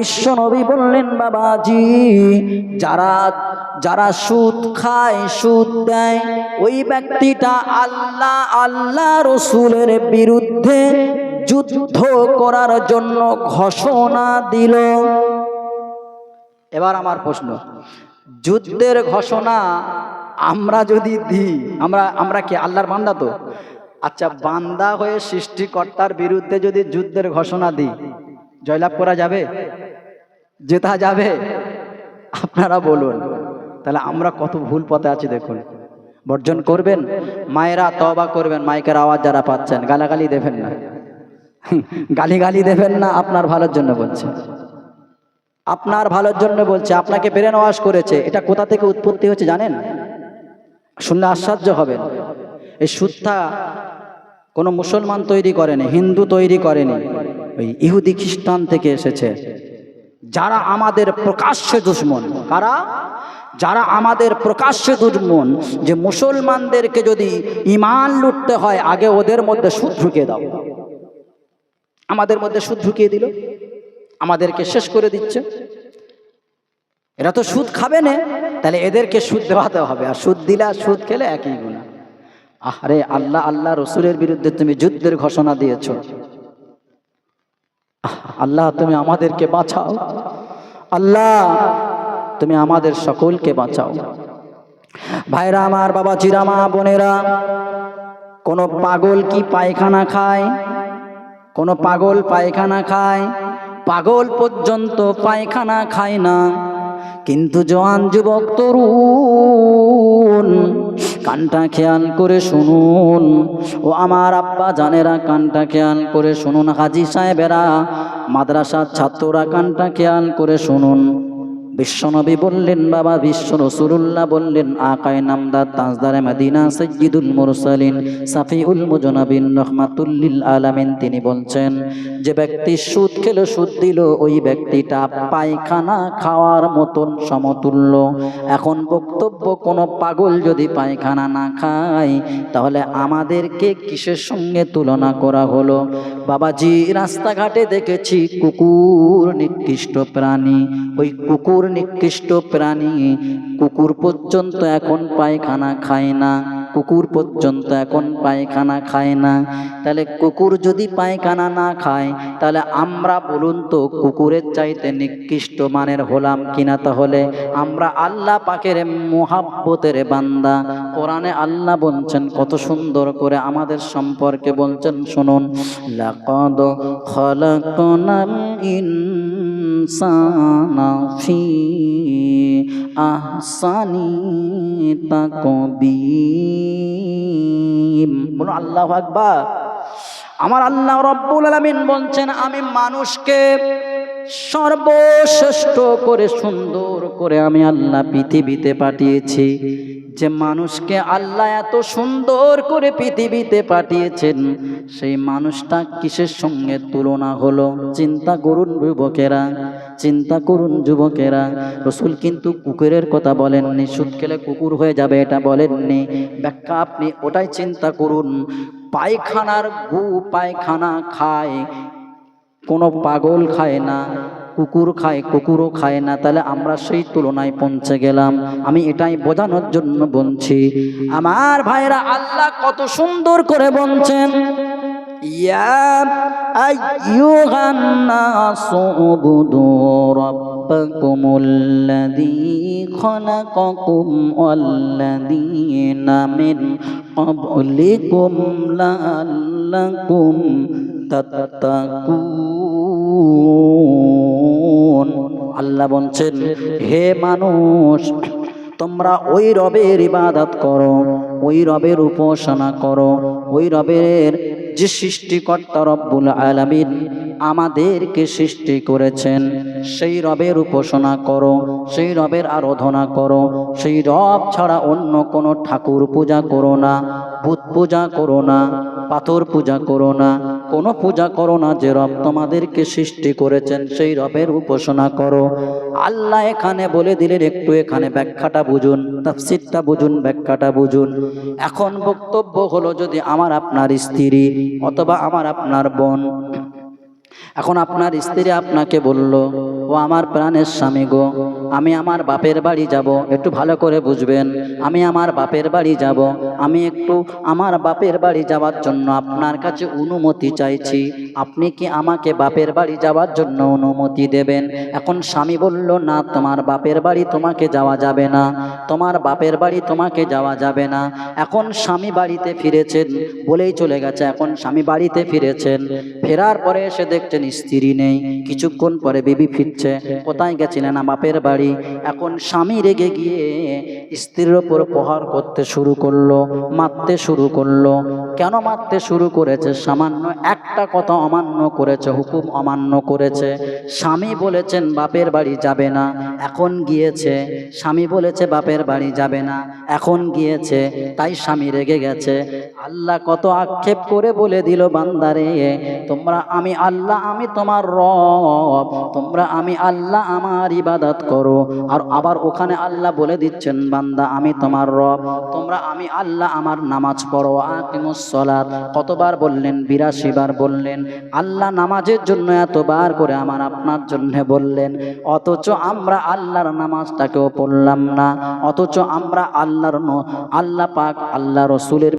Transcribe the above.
বিশ্বনবী বললেন, বাবাজি, যারা যারা সুদ খায়, সুদ দেয়, ওই ব্যক্তিটা আল্লাহ আল্লাহ রসুলের বিরুদ্ধে যুদ্ধ করার জন্য ঘোষণা দিল। এবার আমার প্রশ্ন, যুদ্ধের ঘোষণা আমরা যদি দিই, আমরা আমরা কি আল্লাহর বান্দা তো? আচ্ছা বান্দা হয়ে সৃষ্টিকর্তার বিরুদ্ধে যদি যুদ্ধের ঘোষণা দিই, জয়লাভ করা যাবে? জেতা যাবে? আপনারা বলুন। তাহলে আমরা কত ভুল পথে আছি দেখুন। বর্জন করবেন? মায়েরা তবা করবেন। মাইকের আওয়াজ যারা পাচ্ছেন, গালাগালি দেবেন না। গালি গালি দেবেন না, আপনার ভালোর জন্য বলছে। আপনার ভালোর জন্য বলছে, আপনাকে ব্রেন ওয়াশ করেছে। এটা কোথা থেকে উৎপত্তি হচ্ছে জানেন? শুনলে আশ্চর্য হবেন। এই সুদ্ধা কোনো মুসলমান তৈরি করেনি, হিন্দু তৈরি করেনি। ওই ইহুদি খ্রিস্টান থেকে এসেছে। যারা আমাদের প্রকাশ্যে দুশ্মন, কারা? যারা আমাদের প্রকাশ্যে দুশ্মন, যে মুসলমানদেরকে যদি ইমান লুটতে হয়, আগে ওদের মধ্যে সুদ ঢুকিয়ে দাও। আমাদের মধ্যে সুদ ঢুকিয়ে দিল। আমাদেরকে শেষ করে দিচ্ছে। এরা তো সুদ খাবে না, তাহলে এদেরকে সুদ দেওয়াতে হবে। আর সুদ দিলে আর সুদ খেলে একই গুণা আরে আল্লাহ আল্লাহ, রসুলের বিরুদ্ধে তুমি যুদ্ধের ঘোষণা দিয়েছ। আল্লাহ, তুমি আমাদেরকে বাঁচাও। আল্লাহ, তুমি আমাদের সকলকে বাঁচাও। ভাইরা আমার বাবা চিরামা বোনেরা, কোনো পাগল কি পায়খানা খায়? কোনো পাগল পায়খানা খায়? পাগল পর্যন্ত পায়খানা খায় না। কিন্তু জওয়ান যুবক তরুণ কানটা খেয়াল করে শুনুন। ও আমার আব্বা জানেরা, কানটা খেয়াল করে শুনুন। হাজি সাহেবেরা, মাদ্রাসার ছাত্ররা, কানটা খেয়াল করে শুনুন। বিশ্বনবী বললেন, বাবা বিশ্ব রসুল্লাহ বললেন, আকায় নামদার তাজদারে মাদিনা সৈয়দুল মুরসালিন সাফিউল মুজনাবিন রহমাতুল্লিল আলামিন। তিনি বলছেন, যে ব্যক্তি সুদ খেলো সুদ দিল, ওই ব্যক্তিটা পায়খানা খাওয়ার মতন সমতুল্য। এখন বক্তব্য, কোনো পাগল যদি পায়খানা না খায়, তাহলে আমাদেরকে কিসের সঙ্গে তুলনা করা হলো? বাবাজি, রাস্তাঘাটে দেখেছি কুকুর নিকৃষ্ট প্রাণী। ওই কুকুর নিকৃষ্ট প্রাণী কুকুর পর্যন্ত এখন পায়খানা খায় না। কুকুর পর্যন্ত এখন পায়খানা খায় না। তাহলে কুকুর যদি পায়খানা না খায়, তাহলে আমরা বলুন তো কুকুরের চাইতে নিকৃষ্ট মানের হলাম কিনা তাহলে? আমরা আল্লাহ পাকের মোহাব্বতের বান্দা। কোরআনে আল্লাহ বলছেন, কত সুন্দর করে আমাদের সম্পর্কে বলছেন, শুনুন। ইনসানা ফি আহসানি তাকবীম বলুন আল্লাহু আকবার। আমার আল্লাহ রব্বুল আলামিন বলছেন, আমি মানুষকে সর্বশ্রেষ্ঠ করে, সুন্দর করে আমি আল্লাহ পৃথিবীতে পাঠিয়েছি। যে মানুষকে আল্লাহ এত সুন্দর করে পৃথিবীতে পাঠিয়েছেন, সেই মানুষটা কিসের সঙ্গে তুলনা হলো? চিন্তা করুন, যুবকেরা। চিন্তা করুন যুবকেরা। রসুল কিন্তু কুকুরের কথা বলেননি, সুদ খেলে কুকুর হয়ে যাবে এটা বলেননি। ব্যাখ্যা আপনি ওটাই চিন্তা করুন, পায়খানার গু পায়খানা খায়, কোনো পাগল খায় না, কুকুর খায়, কুকুরও খায় না, তাহলে আমরা সেই তুলনায় পৌঁছে গেলাম। আমি এটাই বোঝানোর জন্য বলছি, আমার ভাইরা আল্লাহ কত সুন্দর করে বলছেন। ইয়া আইয়ুহান নাসু উবুদু রাব্বাকুমুল্লাযী খলাকাকুম ওয়াল্লাযীনা মিন ক্বাবলিকুম লাআল্লাকুম তাত্তাকুন। আল্লাহ বলছেন, হে মানুষ, তোমরা ওই রবের ইবাদত করো, ওই রবের উপাসনা করো, ওই রবের যে সৃষ্টিকর্তা রব্বুল আলামিন আমাদেরকে সৃষ্টি করেছেন, সেই রবের উপাসনা করো, সেই রবের আরাধনা করো, সেই রব ছাড়া অন্য কোনো ঠাকুর পূজা করো না, ভূত পূজা করো না, পাথর পূজা করো না কোনো পূজা করো না, যে রব তোমাদেরকে সৃষ্টি করেছেন, সেই রবের উপাসনা করো। আল্লাহ এখানে বলে দিলেন, একটু এখানে ব্যাখ্যাটা বুঝুন, তাফসিরটা বুঝুন, ব্যাখ্যাটা বুঝুন। এখন বক্তব্য হলো, যদি আমার আপনার স্ত্রী অথবা আমার আপনার বোন, এখন আপনার স্ত্রী আপনাকে বলল, ও আমার প্রাণের স্বামী গো আমি আমার বাপের বাড়ি যাব, একটু ভালো করে বুঝবেন। আমি আমার বাপের বাড়ি যাব, আমি একটু আমার বাপের বাড়ি যাওয়ার জন্য আপনার কাছে অনুমতি চাইছি। আপনি কি আমাকে বাপের বাড়ি যাওয়ার জন্য অনুমতি দেবেন? এখন স্বামী বলল, না, তোমার বাপের বাড়ি তোমাকে যাওয়া যাবে না। তোমার বাপের বাড়ি তোমাকে যাওয়া যাবে না। এখন স্বামী বাড়িতে ফিরেছেন বলেই চলে গেছে। এখন স্বামী বাড়িতে ফিরেছেন। ফেরার পরে এসে দেখছেন স্ত্রী নেই। কিছুক্ষণ পরে বিবি ফিরছে। কোথায় গেছিলেন? না বাপের বাড়ি এখন স্বামী রেগে গিয়ে স্ত্রীর ওপর প্রহার করতে শুরু করল, মারতে শুরু করল। কেন মারতে শুরু করেছে? সামান্য একটা কথা অমান্য করেছে, হুকুম অমান্য করেছে। স্বামী বলেছেন, বাপের বাড়ি যাবে না। এখন গিয়েছে। স্বামী বলেছে, বাপের বাড়ি যাবে না। এখন গিয়েছে। তাই স্বামী রেগে গেছে। আল্লাহ কত আক্ষেপ করে বলে দিল, বান্দারে, তোমরা আমি আল্লাহ, আমি তোমার রব। তোমরা আমি আল্লাহ, আমার ইবাদত করো। আর আবার ওখানে আল্লাহ বলে দিচ্ছেন, বান্দা, আমি তোমার রব। তোমরা, আমি আল্লাহ আমার নামাজ পড়ো আকিমুসলাত কতবার বললেন বিরাশি বার বললেন, আল্লাহ নামাজের জন্য এতবার করে আমার আপনার জন্য বললেন। অথচ আমরা আল্লাহর নামাজটাকেও পড়লাম না। অথচ আমরা আল্লাহর আল্লাহ পাক, আল্লাহ রসুলের